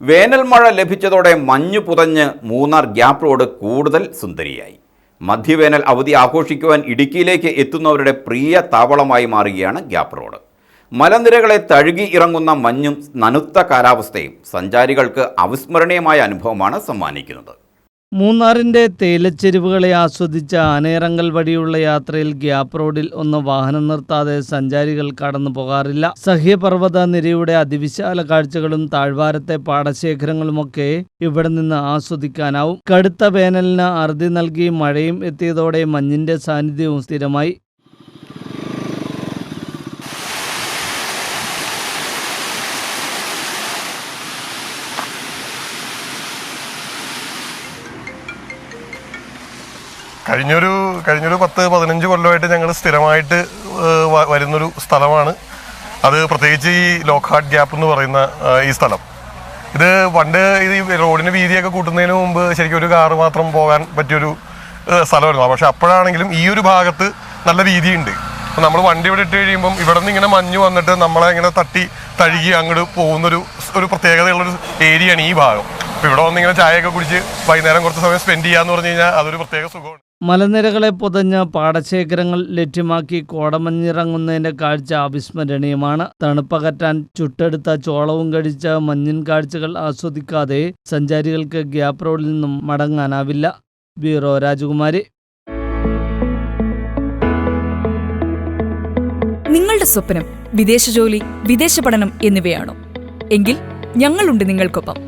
വേനൽ മഴ ലഭിച്ചതോടെ മഞ്ഞു പുതഞ്ഞ് മൂന്നാർ ഗ്യാപ് റോഡ് കൂടുതൽ സുന്ദരിയായി. മധ്യവേനൽ അവധി ആഘോഷിക്കുവാൻ ഇടുക്കിയിലേക്ക് എത്തുന്നവരുടെ പ്രിയ താവളമായി മാറുകയാണ് ഗ്യാപ് റോഡ്. മലനിരകളെ തഴുകി ഇറങ്ങുന്ന മഞ്ഞും നനുത്ത കാലാവസ്ഥയും സഞ്ചാരികൾക്ക് അവിസ്മരണീയമായ അനുഭവമാണ് സമ്മാനിക്കുന്നത്. മൂന്നാറിന്റെ തേയിലച്ചെരുവുകളെ ആസ്വദിച്ച ആനയിറങ്കൽ വഴിയുള്ള യാത്രയിൽ ഗ്യാപ്പ് റോഡിൽ ഒന്ന് വാഹനം നിർത്താതെ സഞ്ചാരികൾ കടന്നു പോകാറില്ല. സഹ്യപർവത നിരയുടെ അതിവിശാല കാഴ്ചകളും താഴ്വാരത്തെ പാടശേഖരങ്ങളുമൊക്കെ ഇവിടെ നിന്ന് ആസ്വദിക്കാനാവും. കടുത്ത വേനലിന് അറുതി നൽകി മഴയും എത്തിയതോടെ മഞ്ഞിന്റെ സാന്നിധ്യവും സ്ഥിരമായി. കഴിഞ്ഞൊരു കഴിഞ്ഞൊരു പത്ത് പതിനഞ്ച് കൊല്ലമായിട്ട് ഞങ്ങൾ സ്ഥിരമായിട്ട് വരുന്നൊരു സ്ഥലമാണ്. അത് പ്രത്യേകിച്ച് ഈ ലോക്ക്ഹാർട്ട് ഗ്യാപ്പ് എന്ന് പറയുന്ന ഈ സ്ഥലം. ഇത് പണ്ട് ഇത് റോഡിന് വീതിയൊക്കെ കൂട്ടുന്നതിന് മുമ്പ് ശരിക്കും ഒരു കാറ് മാത്രം പോകാൻ പറ്റിയൊരു സ്ഥലമായിരുന്നു. പക്ഷെ അപ്പോഴാണെങ്കിലും ഈ ഒരു ഭാഗത്ത് നല്ല വീതിയുണ്ട്. അപ്പം നമ്മൾ വണ്ടി ഇവിടെ ഇട്ട് കഴിയുമ്പം ഇവിടെ നിന്ന് ഇങ്ങനെ മഞ്ഞ് വന്നിട്ട് നമ്മളെ ഇങ്ങനെ തട്ടി തഴുകി അങ്ങോട്ട് പോകുന്നൊരു ഒരു പ്രത്യേകതയുള്ളൊരു ഏരിയയാണ് ഈ ഭാഗം. അപ്പോൾ ഇവിടെ വന്ന് ഇങ്ങനെ ചായയൊക്കെ കുടിച്ച് വൈകുന്നേരം കുറച്ച് സമയം സ്പെൻഡ് ചെയ്യാന്ന് പറഞ്ഞു കഴിഞ്ഞാൽ അതൊരു പ്രത്യേക സുഖമാണ്. മലനിരകളെ പുതഞ്ഞ പാടശേഖരങ്ങൾ ലഭ്യമാക്കി കോടമഞ്ഞിറങ്ങുന്നതിന്റെ കാഴ്ച അവിസ്മരണീയമാണ്. തണുപ്പകറ്റാൻ ചുട്ടെടുത്ത ചോളവും കഴിച്ച മഞ്ഞിൻ കാഴ്ചകൾ ആസ്വദിക്കാതെ സഞ്ചാരികൾക്ക് ഗ്യാപ് റോഡിൽ നിന്നും മടങ്ങാനാവില്ല. ബ്യൂറോ രാജകുമാരി. നിങ്ങളുടെ സ്വപ്നം വിദേശ ജോലി വിദേശ പഠനം എന്നിവയാണോ? എങ്കിൽ ഞങ്ങളുണ്ട് നിങ്ങൾക്കൊപ്പം.